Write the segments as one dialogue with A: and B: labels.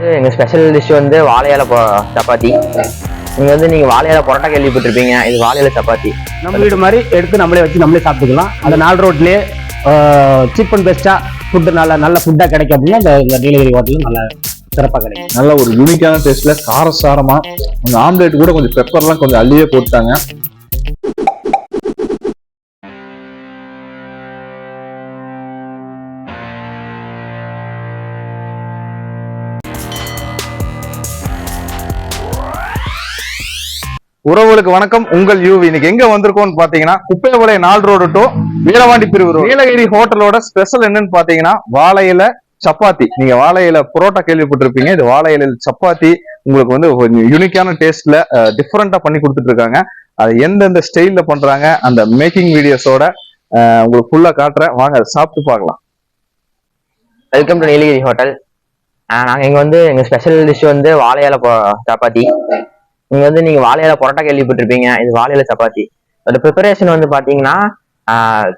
A: இது எங்க special dish வந்து வாழை இலை பொ- சப்பாத்தி. நீங்க வந்து நீங்க வாழை இலை பரோட்டா கேள்விப்பட்டிருப்பீங்க. இது வாழை இலை சப்பாத்தி.
B: நம்ம வீடு மாதிரி எடுத்து நம்மளே வச்சு நம்மளே சாப்பிட்டுக்கலாம். அந்த நாலு ரோட்லயே சீப் அண்ட் பெஸ்டா ஃபுட்டு நல்ல நல்ல ஃபுட்டா கிடைக்கும் அப்படின்னா இந்த இந்த நீலகிரி ஹோட்டல் நல்ல சிறப்பா கிடைக்கும்.
C: நல்ல ஒரு யூனிக்கான டேஸ்ட்ல காரசாரமா அந்த ஆம்லேட் கூட கொஞ்சம் பெப்பர்லாம் கொஞ்சம் அள்ளியே போட்டாங்க உறவுகளுக்கு வணக்கம். உங்கள் யூ இன்னைக்கு எங்க வந்திருக்கோம்னு பாத்தீங்கன்னா குப்பைபாளையம் நாள் ரோடு டு வீரவாண்டி பிரிவு ரோடு நீலகிரி ஹோட்டலோட ஸ்பெஷல் என்னன்னு பாத்தீங்கன்னா வாழையில சப்பாத்தி. நீங்க வாழை புரோட்டா கேள்விப்பட்டிருப்பீங்க. இது வாழையில சப்பாத்தி உங்களுக்கு வந்து கொஞ்சம் யூனிக்கான டேஸ்ட்ல டிஃப்ரெண்டா பண்ணி கொடுத்துட்டு இருக்காங்க. அது எந்தெந்த ஸ்டைல்ல பண்றாங்க அந்த மேக்கிங் வீடியோஸோட உங்களுக்கு ஃபுல்லா காட்டுறேன். வாங்க அதை சாப்பிட்டு பார்க்கலாம்.
A: Welcome to Nilgiri hotel. நாங்க இங்க வந்து எங்க ஸ்பெஷல் டிஷ் வந்து வாழையால சப்பாத்தி. நீங்க வந்து நீங்க வாழை பரோட்டா கேள்விப்பட்டிருப்பீங்க. இது வாழை சப்பாத்தி. அதோட ப்ரிப்பரேஷன் வந்து பாத்தீங்கன்னா ஆஹ்,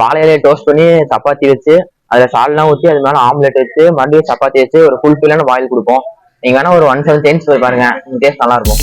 A: வாழை இலையை டோஸ்ட் பண்ணி சப்பாத்தி வச்சு அதுல சால்லாம் ஊற்றி அது மேல ஆம்லெட் வச்சு மறுபடியும் சப்பாத்தி வச்சு ஒரு ஃபுல் ஃபில்லான பாயில் கொடுப்போம். நீங்க வேணா ஒரு ஒன் செவன் சென்ஸ் போய் பாருங்க. டேஸ்ட் நல்லா இருக்கும்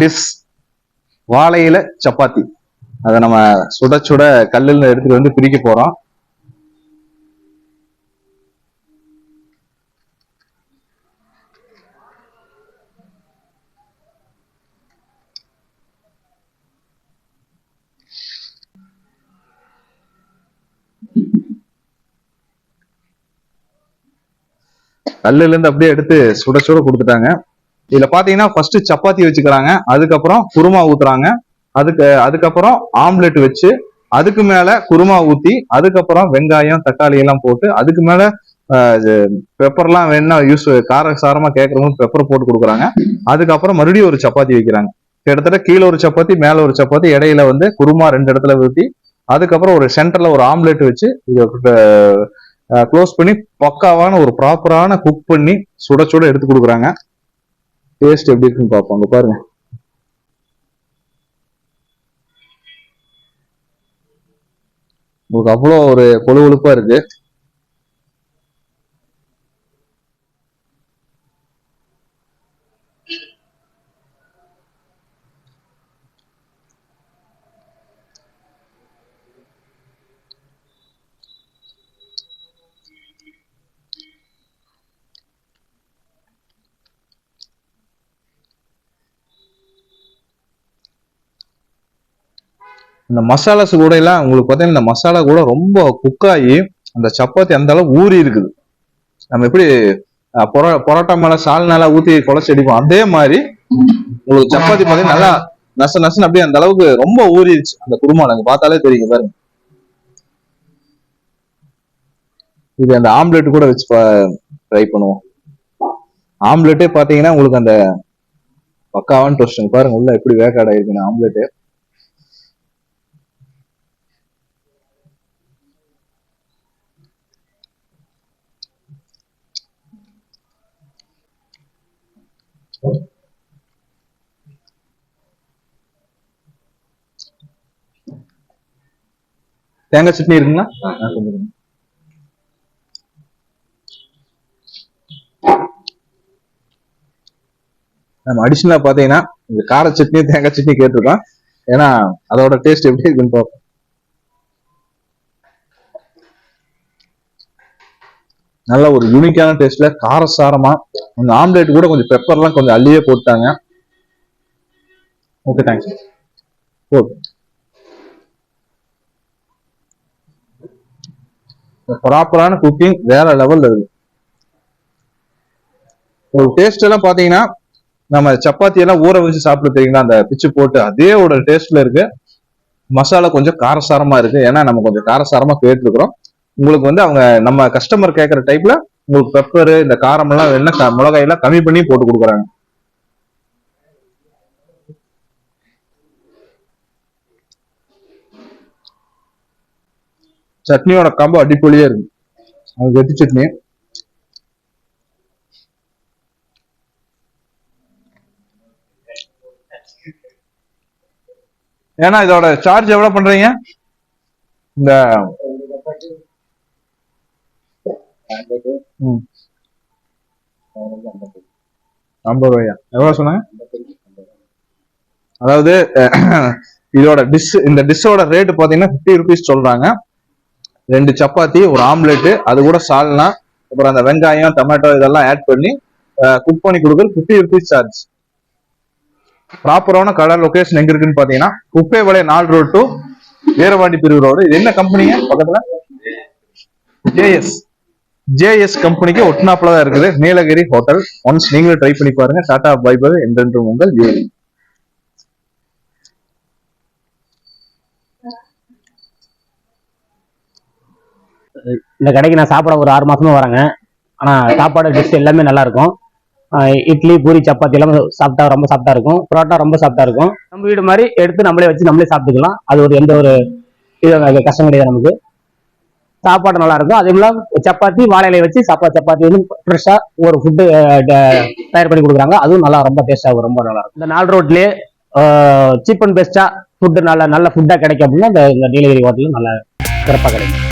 C: டிஷ் வாழை வாழையில சப்பாத்தி. அதை நம்ம சுட சுட கல்லுல எடுத்துட்டு வந்து பிரிக்க போறோம். கல்லுல இருந்து அப்படியே எடுத்து சுட சுட கொடுத்துட்டாங்க. இதுல பாத்தீங்கன்னா ஃபர்ஸ்ட் சப்பாத்தி வச்சுக்கிறாங்க அதுக்கப்புறம் குருமா ஊத்துறாங்க. அதுக்கு அதுக்கப்புறம் ஆம்லெட் வச்சு அதுக்கு மேல குருமா ஊத்தி அதுக்கப்புறம் வெங்காயம் தக்காளி எல்லாம் போட்டு அதுக்கு மேல பெப்பர்லாம் வேணா யூஸ் கார சாரமா கேட்கறவங்க பெப்பர் போட்டு கொடுக்குறாங்க. அதுக்கப்புறம் மறுபடியும் ஒரு சப்பாத்தி வைக்கிறாங்க. கிட்டத்தட்ட கீழே ஒரு சப்பாத்தி மேல ஒரு சப்பாத்தி இடையில வந்து குருமா ரெண்டு இடத்துல ஊத்தி அதுக்கப்புறம் ஒரு சென்டர்ல ஒரு ஆம்லெட் வச்சு இதை க்ளோஸ் பண்ணி பக்காவான ஒரு ப்ராப்பரான குக் பண்ணி சுட சுட எடுத்து கொடுக்குறாங்க. டேஸ்ட் எப்படி இருக்குன்னு பார்ப்போம். அங்க பாருங்க. உங்களுக்கு அவ்வளோ ஒரு கொழு கொழுப்பாக இருக்கு. இந்த மசாலாஸ் கூட எல்லாம் உங்களுக்கு பார்த்தீங்கன்னா இந்த மசாலா கூட ரொம்ப குக்காகி அந்த சப்பாத்தி அந்த அளவு ஊறி இருக்குது. நம்ம எப்படி பொரோ பரோட்டா மேல சால்னால ஊத்தி குழச்சி அடிப்போம். அதே மாதிரி உங்களுக்கு சப்பாத்தி பார்த்தீங்கன்னா நல்லா நச நசன் அப்படியே அந்த அளவுக்கு ரொம்ப ஊறிடுச்சு அந்த குருமா நாங்க பார்த்தாலே தெரியும் பாருங்க. இது அந்த ஆம்லெட் கூட வச்சு ட்ரை பண்ணுவோம். ஆம்லெட்டே பாத்தீங்கன்னா உங்களுக்கு அந்த பக்காவான டோஸ்ட் பாருங்க உள்ள எப்படி வேக்காடா இருக்குன்னு தேங்காய் சட்னி இருக்குங்களா. நம்ம அடிஷனலா பாத்தீங்கன்னா இந்த கார சட்னி தேங்காய் சட்னி கேட்டிருக்கோம். ஏன்னா அதோட டேஸ்ட் எப்படி இருக்குன்னு பார்ப்போம். நல்ல ஒரு யூனிக்கான டேஸ்ட்ல காரசாரமா கொஞ்சம் ஆம்லேட் கூட கொஞ்சம் பெப்பர்லாம் கொஞ்சம் அள்ளியே போட்டாங்க ஓகே தேங்க்ஸ் ஓகே ப்ராப்பரான குக்கிங் வேற லெவல்ல இருக்கு. ஒரு டேஸ்ட் எல்லாம் பாத்தீங்கன்னா நம்ம சப்பாத்தி எல்லாம் ஊற வச்சு சாப்பிட தெரியுங்களா? அந்த பிச்சு போட்டு அதே ஒரு டேஸ்ட்ல இருக்கு. மசாலா கொஞ்சம் காரசாரமா இருக்கு. ஏன்னா நம்ம கொஞ்சம் காரசாரமா கேட்டுருக்குறோம் உங்களுக்கு வந்து அவங்க நம்ம கஸ்டமர் கேட்கற டைப்ல உங்களுக்கு பெப்பர் இந்த காரம் எல்லாம் என்ன மிளகாயெல்லாம் மிளகாய் எல்லாம் கம்மி பண்ணி போட்டு கொடுக்குறாங்க. சட்னியோட கம்பு அடிப்பொலியே இருக்கு. அது கெட்டி சட்னி ஏன்னா இதோட சார்ஜ் எவ்வளவு பண்றீங்க? இந்த ம். ஐம்பது ரூபாயா எவ்வளவு சொன்னாங்க? அதாவது இதோட டிஷ் இந்த டிஷ்ஷோட ரேட்டு பாத்தீங்கன்னா 50 ருபீஸ் சொல்றாங்க. ரெண்டு சப்பாத்தி ஒரு ஆம்லெட்டு அது கூட சால்னா அப்புறம் அந்த வெங்காயம் டொமேட்டோ இதெல்லாம் ஆட் பண்ணி குக் பண்ணி கொடுக்குறது 50 ருபீஸ் சார்ஜ் ப்ராப்பரான கடை லொகேஷன் எங்க இருக்குன்னு பாத்தீங்கன்னா குப்பை வலை நாலு ரோடு டு வீரவாண்டி பிரிவு ரோடு இது என்ன கம்பெனிங்க பக்கத்துல? ஜேஎஸ் ஜேஎஸ் கம்பெனிக்கு ஒட்டுனாப்புல தான் இருக்குது. நீலகிரி ஹோட்டல் ஒன்ஸ் நீங்களும் ட்ரை பண்ணி பாருங்க. டாடா பைபர் என்றென்றும் உங்கள் யூரி
B: இந்த கடைக்கு நான் சாப்பிட ஒரு ஆறு மாசமா வரேங்க ஆனா சாப்பாடு டிஷ் எல்லாமே நல்லா இருக்கும் இட்லி பூரி சப்பாத்தி எல்லாம் சாப்பிட்டா ரொம்ப சாப்பிட்டா இருக்கும். புரோட்டா ரொம்ப சாப்பிட்டா இருக்கும். நம்ம வீடு மாதிரி எடுத்து நம்மளே வச்சு நம்மளே சாப்பிட்டுக்கலாம். அது ஒரு எந்த ஒரு இது கஷ்டம் கிடையாது நமக்கு. சாப்பாடு நல்லா இருக்கும். அதே போல சப்பாத்தி வாழையில வச்சு சப்பா சப்பாத்தி வந்து ஃப்ரெஷ்ஷா ஒரு ஃபுட்டு தயார் பண்ணி கொடுக்குறாங்க. அதுவும் நல்லா ரொம்ப டேஸ்டா ரொம்ப நல்லா இருக்கும். இந்த நாலு ரோட்லயே சீப் அண்ட் பெஸ்டா ஃபுட்டு நல்ல நல்ல ஃபுட்டா கிடைக்கும் அப்படின்னா இந்த டெலிவரி நீலகிரி நல்லா சிறப்பாக கிடைக்கும்.